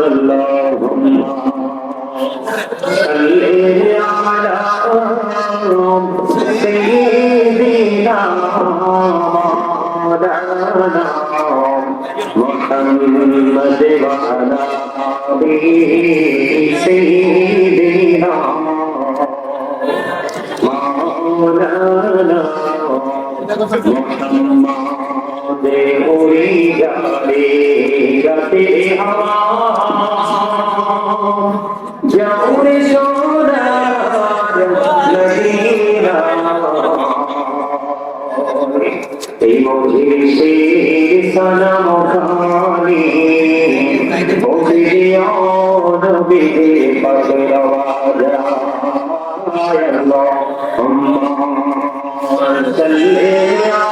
اللهم صل على سيدنا مولانا محمد وعلى آله سيدنا مولانا محمد أريد عليك في هواك এই মধুর শের সনম খানি। মুখিয়া নবী পগরওয়ারা আল্লাহুম্মা সাল্লি আলা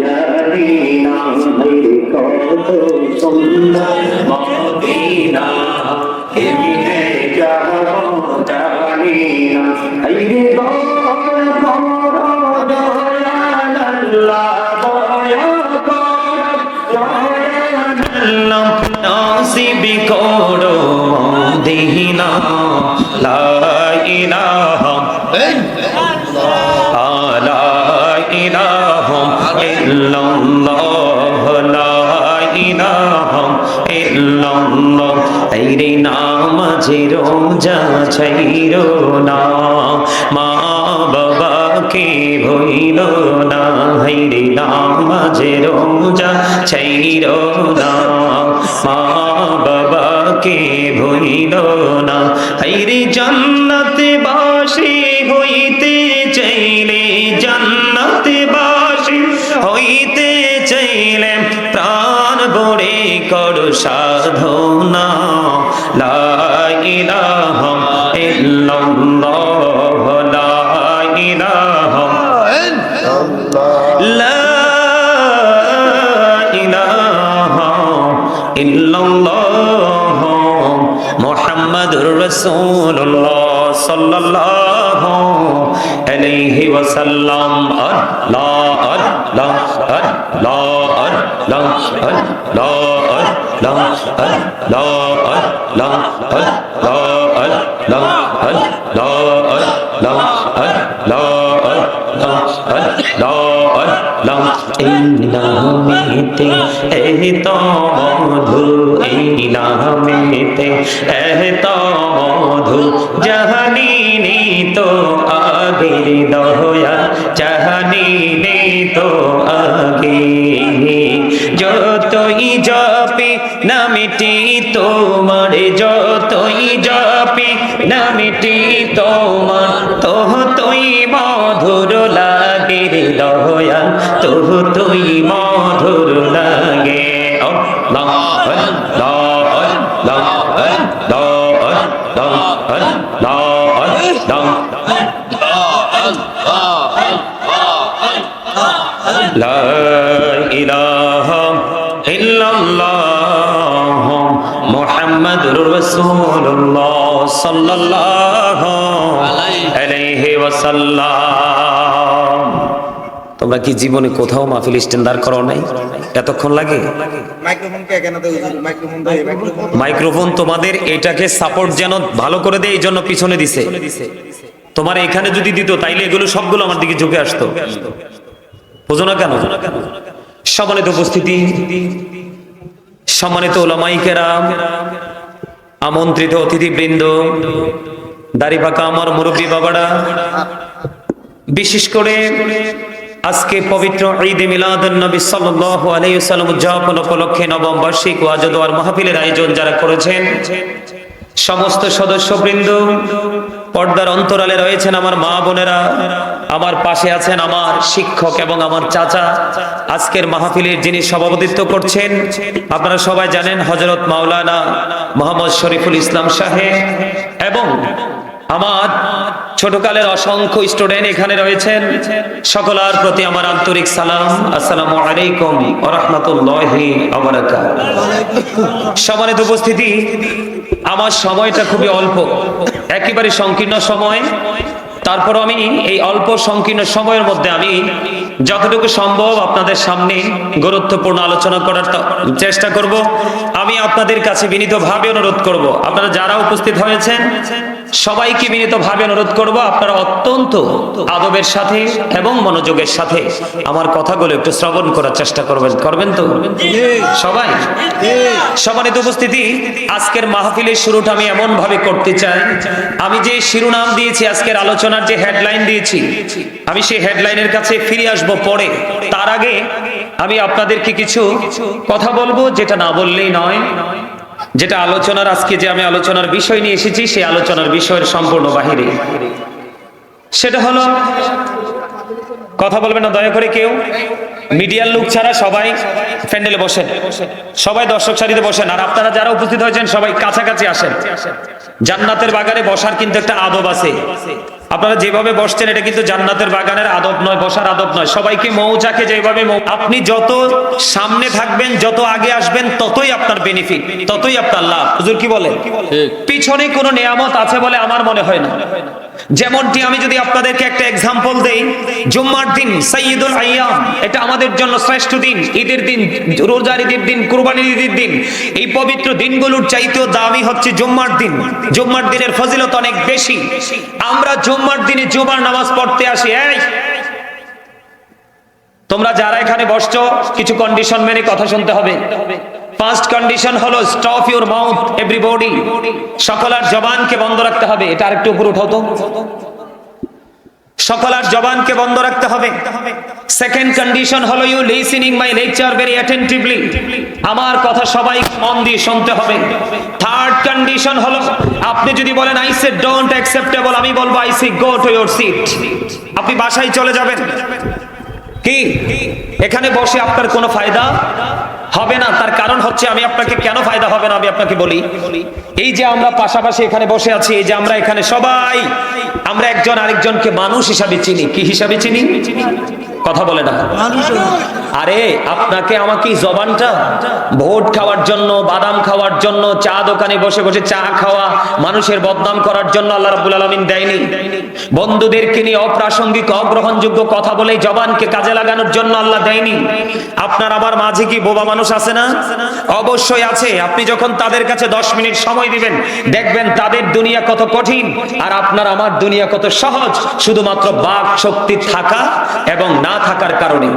জানি না কত সুন্দর। ইল্লাল্লাহ, লা ইলাহা ইল্লাল্লাহ। তেরে নামাজে রোজা ছাইরো না, মা বাবাকে ভইল না। হাইরে নামাজে রোজা ছাইরো না, মা বাবাকে ভইল না। হাইরে জান্নাতে বাসি হইতে চাইলে জান্নাতে গেলে প্রাণ ভরে কর সাধনা লাইলাহ ইল্লাল্লাহ লাইলাহ লাইলাহ ইল্লাল্লাহ, মুহাম্মাদুর রাসূলুল্লাহ সাল্লাল্লাহু আলাইহি ওয়াসাল্লাম, আল্লাহ আল্লাহ আল্লাহ la la la la la নামেতে এ তো মধু এই নামেতে এ তো মধু জাহানি তো আগের দয়া জাহানি তো আগে যতই জপে নামিটি তোমার, যতই জপে নামিটি তোমার তোহ তুই মধুর লাগে দয়া। তোহ তুই মধুর লাগে আল্লাহ আল্লাহ আল্লাহ আল্লাহ আল্লাহ আল্লাহ لا إله إلا الله محمد رسول الله صلى الله عليه وسلم তোমরা কি জীবনে কোথাও মাহফিল স্ট্যান্ডার করো নাই? এতক্ষণ লাগে? মাইক্রোফোন তোমাদের এটাকে সাপোর্ট যেন ভালো করে দেয় এই জন্য পিছনে দিছে। তোমার এখানে যদি দিত তাইলে এগুলো সবগুলো আমার দিকে ঝুঁকে আসতো। বোঝো না কেন? সম্মানিত উপস্থিতি সম্মানিত ওলামাইকেরাম আমন্ত্রিত অতিথিবৃন্দ দাড়ি পাকা আমার মুরব্বী বাবারা বিশেষ করে আজকে পবিত্র ঈদ মিলাদুন নবী সাল্লাল্লাহু আলাইহি ওয়াসাল্লাম উদযাপন উপলক্ষে নবম বার্ষিক ওয়াজ মাহফিলের আয়োজন যারা করেছেন, সমস্ত সদস্যবৃন্দ, পর্দার অন্তরালে রয়েছেন আমার মা বোনেরা, আমার পাশে আছেন আমার শিক্ষক এবং আমার চাচা। আজকের মাহফিলের যিনি সভাপতিত্ব করছেন, আপনারা সবাই জানেন হজরত মাওলানা মোহাম্মদ শরীফুল ইসলাম সাহেব এবং আমার ছোটকালের অসংখ্য স্টুডেন্ট এখানে রয়েছেন। সকলার প্রতি আমার আন্তরিক সালাম। আসসালামু আলাইকুম রাহমাতুল্লাহি সম্মানিত উপস্থিতি, আমার সময়টা খুবই অল্প। একেবারে সংকীর্ণ সময়। তারপর আমি এই অল্প সংকীর্ণ সময়ের মধ্যে আমি যতটুকু সম্ভব আপনাদের সামনে গুরুত্বপূর্ণ আলোচনা করার চেষ্টা করব। আমি আপনাদের কাছে বিনীতভাবে অনুরোধ করব। আপনারা যারা উপস্থিত হয়েছেন সবাইকে বিনীতভাবে অনুরোধ করব, আপনারা অত্যন্ত আদবের সাথে এবং মনোযোগের সাথে আমার কথাগুলো একটু শ্রবণ করার চেষ্টা করবেন। করবেন তো? সবাই? সম্মানিত উপস্থিতি, আজকের মাহফিলের শুরুটা আমি এমন ভাবে করতে চাই। আমি যে শিরোনাম দিয়েছি, আজকের আলোচনার যে হেডলাইন দিয়েছি, আমি সেই হেডলাইনের কাছে ফিরে আসব পরে। তার আগে আমি আপনাদেরকে কিছু কথা বলব, যেটা না বললেই নয়। যেটা আলোচনার আজকে যে আমি আলোচনার বিষয় নিয়ে এসেছি, সেই আলোচনার বিষয়ের সম্পূর্ণ বাহিরে। সেটা হলো, কথা বলবেন না দয়া করে কেউ? মিডিয়ার লোক ছাড়া সবাই প্যান্ডেলে বসেন। সবাই দর্শক সারিতে বসেন। আর আপনারা যারা উপস্থিত হয়েছেন, সবাই কাছাকাছি আসেন। জান্নাতের বাগানে বসার কিন্তু একটা আদব আছে। আপনারা যেভাবে বসছেন এটা কিন্তু জান্নাতের বাগানের আদব নয় বসার আদব নয়। সবাইকে মৌচাকে যেভাবে মৌ- আপনি যত সামনে থাকবেন যত আগে আসবেন ততই আপনার বেনিফিট ততই আপনার লাভ। হুজুর কি বলে? পিছনে কোনো নিয়ামত আছে বলে আমার মনে হয় না। যেমনটি আমি যদি আপনাদেরকে একটা এক্সাম্পল দেই, জুম্মার দিন সাইয়দুল আইয়াম এটা আমাদের জন্য শ্রেষ্ঠ দিন, ঈদের দিন, রোজার ঈদের দিন, কুরবানির ঈদের দিন। এই পবিত্র দিনগুলোর চাইতেও দামি হচ্ছে জুম্মার দিন। জুম্মার দিনের ফজিলত অনেক বেশি। আমরা জুম্মার দিনে জুমার নামাজ পড়তে আসি, এই! তোমরা যারা এখানে বসছো, কিছু কন্ডিশন মেনে কথা শুনতে হবে। ফার্স্ট কন্ডিশন হলো স্টপ ইউর মাউথ এভরিবডি সকলার জবানকে বন্ধ রাখতে হবে। এটা আরেকটু উপর উঠাও তো। সকলার জবানকে বন্ধ রাখতে হবে। সেকেন্ড কন্ডিশন হলো you listening my lecture very attentively আমার কথা সবাই মন দিয়ে শুনতে হবে। থার্ড কন্ডিশন হলো, আপনি যদি বলেন আই সে ডোন্ট অ্যাকসেপ্টেবল আমি বলব I say go to your seat আপনি বাসায় চলে যাবেন। কি? এখানে বসে আপনার কোনো ফায়দা? হবে না, তার কারণ হচ্ছে আমি আপনাকে কেন ফায়দা হবে না আমি আপনাকে বলি। এই যে আমরা পাশাপাশি এখানে বসে আছি, এই যে আমরা এখানে সবাই, আমরা একজন আরেকজনকে মানুষ হিসাবে চিনি। কি হিসাবে চিনি? কথা বলে না। আরে, আপনাকে আমাকে জবানটা? ভোট খাওয়ার জন্য, বাদাম খাওয়ার জন্য, চা দোকানে বসে বসে চা খাওয়া, মানুষের বদনাম করার জন্য আল্লাহ রাব্বুল আলামিন দেয়নি। বন্ধুদেরকে নিয়ে অপ্রাসঙ্গিক, অগ্রহণযোগ্য কথা বলে জবানকে কাজে লাগানোর জন্য আল্লাহ দেয়নি। আপনার আমার মাঝে কি বোবা মানুষ আছে না? অবশ্যই আছে। আপনি যখন তাদের কাছে দশ মিনিট সময় দিবেন, দেখবেন তাদের দুনিয়া কত কঠিন, আর আপনার আমার দুনিয়া কত সহজ। শুধুমাত্র বাক শক্তি থাকা এবং না থাকার কারণে।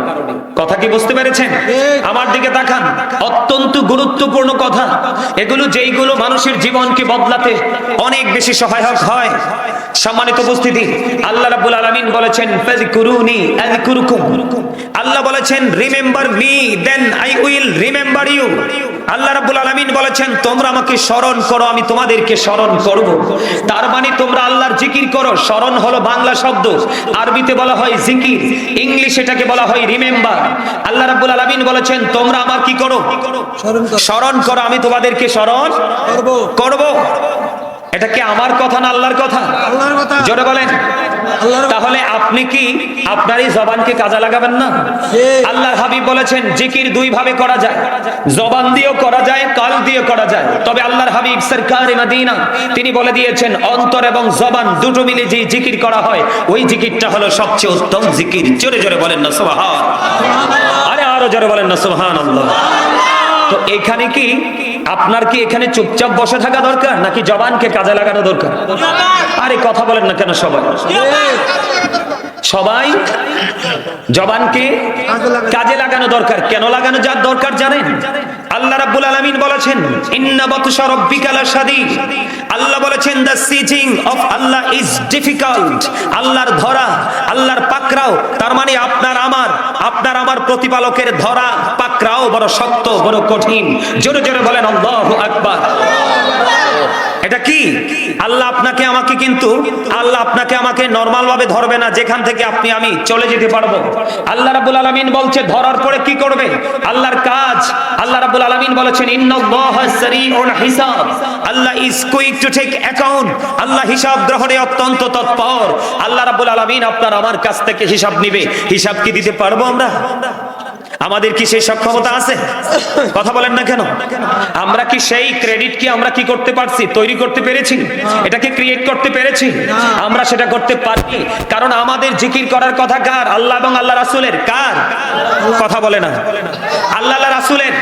কথা কি বুঝতে পেরেছেন? আমার দিকে তাকান। অত্যন্ত গুরুত্বপূর্ণ কথা। এগুলো যেইগুলো মানুষের জীবনকে বদলাতে অনেক বেশি সহায়ক হয়। সম্মানিত উপস্থিতি, আল্লাহ রাব্বুল আলামিন বলেছেন, ফাযকুরুনি আযকুরুকুম। আল্লাহ বলেছেন remember me then I will remember you Allah রাব্বুল আলামিন বলেছেন, তোমরা আমাকে স্মরণ করো, আমি তোমাদেরকে স্মরণ করব। তার মানে তোমরা আল্লাহর জিকির করো। স্মরণ হলো বাংলা শব্দ। আরবিতে বলা হয় জিকির, ইংলিশ এটাকে বলা হয় রিমেম্বার। আল্লাহ রাব্বুল আলামিন বলেছেন, তোমরা আমার কি করো? স্মরণ করো। আমি তোমাদেরকে স্মরণ করব। করব। এটা কি আমার কথা না আল্লাহর কথা? জোরে বলেন। তাহলে আপনি কি আপনার এই জবানকে কাজে লাগাবেন না। আল্লাহর হাবিব বলেছেন জিকির দুই ভাবে করা যায়। জবান দিয়েও করা যায় কাল দিয়ে করা যায়। তবে আল্লাহর হাবিব সরকার মাদিনা তিনি বলে দিয়েছেন অন্তর এবং জবান দুটো মিলে যে জিকির করা হয় ওই জিকিরটা হলো সবচেয়ে উত্তম জিকির। জোরে জোরে বলেন না সুবহান। আরে আরও জোরে বলেন না সুবহান আল্লাহ তো এখানে কি আপনার কি এখানে চুপচাপ বসে থাকা দরকার নাকি জবানকে কাজে লাগানো দরকার? আরে কথা বলেন না কেন সবাই? সবাই জবানকে কাজে লাগানো। দরকার। কেন লাগানো যার দরকার জানেন? আল্লাহ রাব্বুল আলামিন বলেছেন, ইন্না বাতশা রাব্বিকা লাশাদীদ আল্লাহ বলেছেন the seizing of Allah is difficult আল্লাহর ধরা, আল্লাহর পাকরাও তার মানে আপনার আমার আপনার আমার প্রতিপালকের ধরা পাকরাও বড় শক্ত, বড় কঠিন। জোরে জোরে বলেন, আল্লাহু আকবার। এটা কি? আল্লাহ আপনাকে আমাকে কিন্তু, আল্লাহ আপনাকে আমাকে নরমাল ভাবে ধরবে না, যেখান থেকে আপনি, আমি চলে যেতে পারব। আল্লাহ রাব্বুল আলামিন বলছে, ধরার পরে কি করবে? আল্লাহর কাজ, আল্লাহ রাব্বুল আলামিন বলেছেন, ইন্নাল্লাহা সারিউল হিসাব। Allah is quick to take account Allah হিসাব গ্রহণে অত্যন্ত তৎপর। আল্লাহ রাব্বুল আলামিন আপনার আমার কাছ থেকে হিসাব নিবে। হিসাব কি দিতে পারব আমরা? আমাদের কি সেই সক্ষমতা আছে? কথা বলেন না কেন? আমরা কি সেই ক্রেডিট কি আমরা কি করতে পারছি? তৈরি করতে পেরেছি? এটাকে ক্রিয়েট করতে পেরেছি? আমরা সেটা করতে পারি কারণ আমাদের জিকির করার কথা কার? আল্লাহ এবং আল্লাহ রাসুলের কার? কথা বলে না। আল্লাহ রাসুলের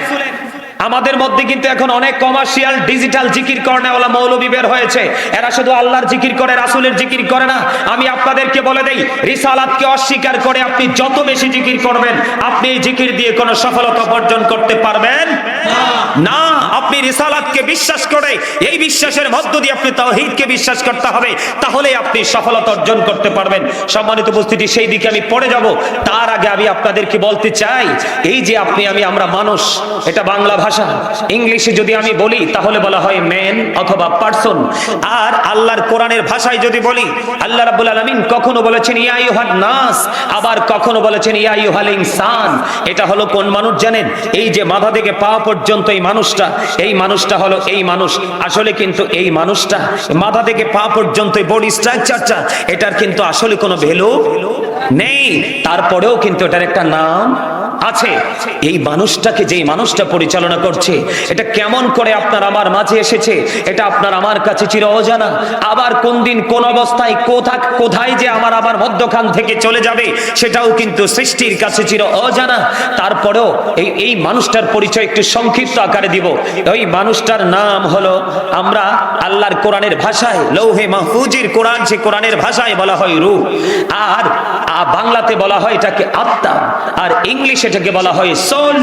আমাদের মধ্যে কিন্তু এখন অনেক কমার্শিয়াল ডিজিটাল জিকির কর্নেওয়ালা মৌলবী বের হয়েছে। এরা শুধু আল্লাহর জিকির করে, রাসূলের জিকির করে না। আমি আপনাদেরকে বলে দেই, রিসালাতকে অস্বীকার করে আপনি যত বেশি জিকির করবেন, আপনি এই জিকির দিয়ে কোনো সফলতা অর্জন করতে পারবেন। না, আপনি রিসালাতকে বিশ্বাস করে, এই বিশ্বাসের মধ্য দিয়ে আপনি তাওহীদকে বিশ্বাস করতে হবে, তাহলে আপনি সফলতা অর্জন করতে পারবেন। সম্মানিত উপস্থিতি, সেই দিকে আমি পড়ে যাব। তার আগে আমি আপনাদেরকে বলতে চাই, এই যে আপনি, আমি, আমরা মানুষ, এটা বাংলা ভাষা। ইংলিশে যদি আমি বলি, তাহলে বলা হয় ম্যান অথবা পার্সন আর আল্লাহর কোরআনের ভাষায় যদি বলি, আল্লাহ রাব্বুল আলামিন কখনো বলেছেন, ইয়া আইয়ুহান নাস আবার কখনো বলেছেন, ইয়া আইয়ুহাল ইনসান এটা হলো কোন মানুষ জানেন? এই যে মাথা থেকে পা পর্যন্ত এই মানুষটা এই মানুষটা হলো এই মানুষ। আসলে কিন্তু এই মানুষটা মাথা থেকে পা পর্যন্ত বডি স্ট্রাকচারটা এটার কিন্তু আসলে কোনো ভ্যালু নেই। তারপরেও কিন্তু এটার একটা নাম আছে। এই মানুষটাকে যেই মানুষটা পরিচালনা করছে, এটা কেমন করে আপনার আমার মাঝে এসেছে, এটা আপনার আমার কাছে চির অজানা। আবার কোন দিন কোন অবস্থায় কোথা কোথায় যে আমার আবার মধ্যখান থেকে চলে যাবে, সেটাও কিন্তু সৃষ্টির কাছে চির অজানা। তারপরেও এই এই মানুষটার পরিচয় একটু সংক্ষিপ্ত আকারে দিব। ওই মানুষটার নাম হলো, আমরা আল্লাহর কোরআনের ভাষায়, লৌহে মাহফুজির কোরআন, সে কোরআনের ভাষায় বলা হয় রূহ। আর বাংলাতে বলা হয় এটাকে আত্মা, আর ইংলিশ এটাকে বলা হয় সোল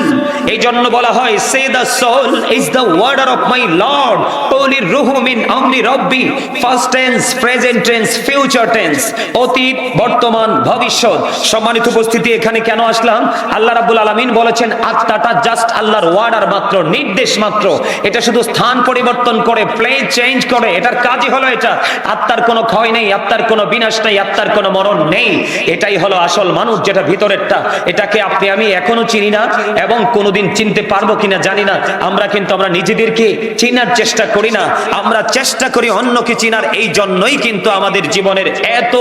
এই জন্য বলা হয় say the soul is the order of my lord কৌলি রুহু মিন আমরি রব্বি first tense present tense future tense অতীত, বর্তমান, ভবিষ্যৎ। সম্মানিত উপস্থিতি, এখানে কেন আসলাম? আল্লাহ রাব্বুল আলামিন বলেছেন, আত্মাটা জাস্ট আল্লাহর ওয়ার্ডার মাত্র, নির্দেশ মাত্র। এটা শুধু স্থান পরিবর্তন করে প্লে চেঞ্জ করে, এটার কাজই হলো এটা। আত্মার কোনো ক্ষয় নেই, আত্মার কোনো বিনাশ নেই, আত্মার কোনো মরণ নেই। এটাই হলো আসল মানুষ যেটা ভিতরেরটা। এটাকে আপনি আমি এখনও চিনি না এবং কোনোদিন চিনতে পারব কিনা জানি না। আমরা কিন্তু আমরা নিজেদেরকে চিনার চেষ্টা করি না। আমরা চেষ্টা করি অন্যকে চিনার। এই জন্যই কিন্তু আমাদের জীবনের এত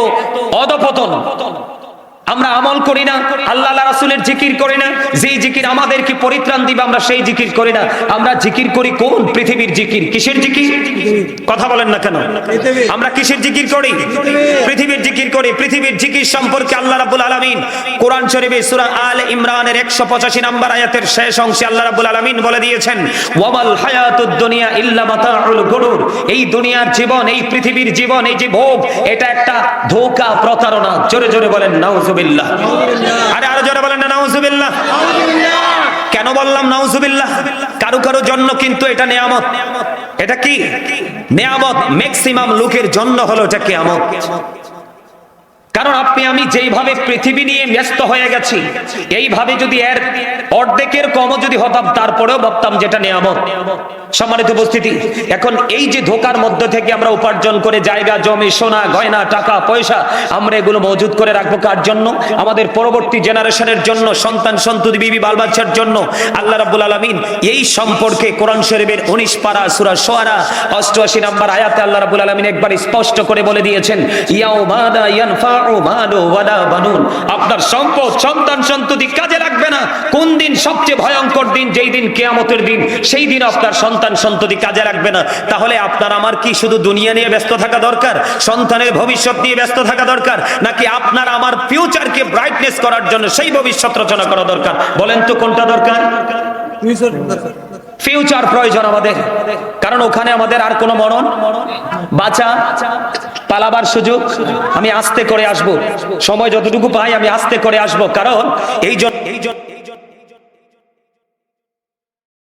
অধপতন। আমরা আমল করি না, আল্লাহ রাসূলের জিকির করি না, যেই জিকির আমাদেরকে পরিত্রাণ দিবে, আমরা সেই জিকির করি না। আমরা জিকির করি কোন? পৃথিবীর জিকির। কিসের জিকির? কথা বলেন না কেন? আমরা কিসের জিকির করি? পৃথিবীর জিকির করি। পৃথিবীর জিকির সম্পর্কে আল্লাহ রাব্বুল আলামিন কোরআন শরীফে সূরা আলে ইমরানের 185 নম্বর আয়াতের শেষ অংশে আল্লাহ রাব্বুল আলামিন বলে দিয়েছেন, ওয়ামাল হায়াতুদ দুনিয়া ইল্লা মাতাউল গুরুর এই দুনিয়ার জীবন, এই পৃথিবীর জীবন, এই যে ভোগ, এটা একটা ধোঁকা প্রতারণা। জোরে জোরে বলেন আরে আরও বলেন না, নাউজুবিল্লাহ। কেন বললাম নাউজুবিল্লাহ? কারও কারও জন্য কিন্তু এটা নেয়ামত। এটা কি? নেয়ামত ম্যাক্সিমাম লোকের জন্য হলো এটা কেয়ামত। কারণ আপনি, আমি যেইভাবে পৃথিবী নিয়ে ব্যস্ত হয়ে গেছি, এইভাবে যদি এর অর্ধেকের কমও যদি হতাম, তারপরেও ভাবতাম যেটা নেয়ামত। সম্মানিত উপস্থিতি, এখন এই যে ধোকার মধ্য থেকে আমরা উপার্জন করে জায়গা, জমি, সোনা, গয়না, টাকা, পয়সা, আমরা এগুলো মজুদ করে রাখব কার জন্য? আমাদের পরবর্তী জেনারেশনের জন্য, সন্তান, সন্ততি, বিবি, বাল বাচ্চার জন্য। আল্লাহ রাব্বুল আলামিন এই সম্পর্কে কোরআন শরীফের 19 পারা, সূরা শুআরা 88 নম্বর আয়াতে আল্লাহ রাব্বুল আলামিন একবার স্পষ্ট করে বলে দিয়েছেন মালু ওয়ালা বানুন আপনার সম্পদ, সন্তান, সন্ততি কাজে লাগবে না। কোন দিন সবচেয়ে ভয়ঙ্কর দিন, যেই দিন কিয়ামতের দিন, সেই দিন আপনার সন্তান, সন্ততি কাজে রাখবে না। তাহলে আপনার আমার কি শুধু দুনিয়া নিয়ে ব্যস্ত থাকা দরকার? সন্তানের ভবিষ্যৎ নিয়ে ব্যস্ত থাকা দরকার? নাকি আপনার আমার ফিউচারকে ব্রাইটনেস করার জন্য সেই ভবিষ্যৎ রচনা করা দরকার? বলেন তো কোনটা দরকার। ফিউচার প্রয়োজন আমাদের। কারণ ওখানে আমাদের আর কোনো মরণ, বাঁচা, পালাবার সুযোগ আমি আস্তে করে আসব। সময় যতটুকু পাই আমি আস্তে করে আসব। কারণ এই জন্য এই জন্য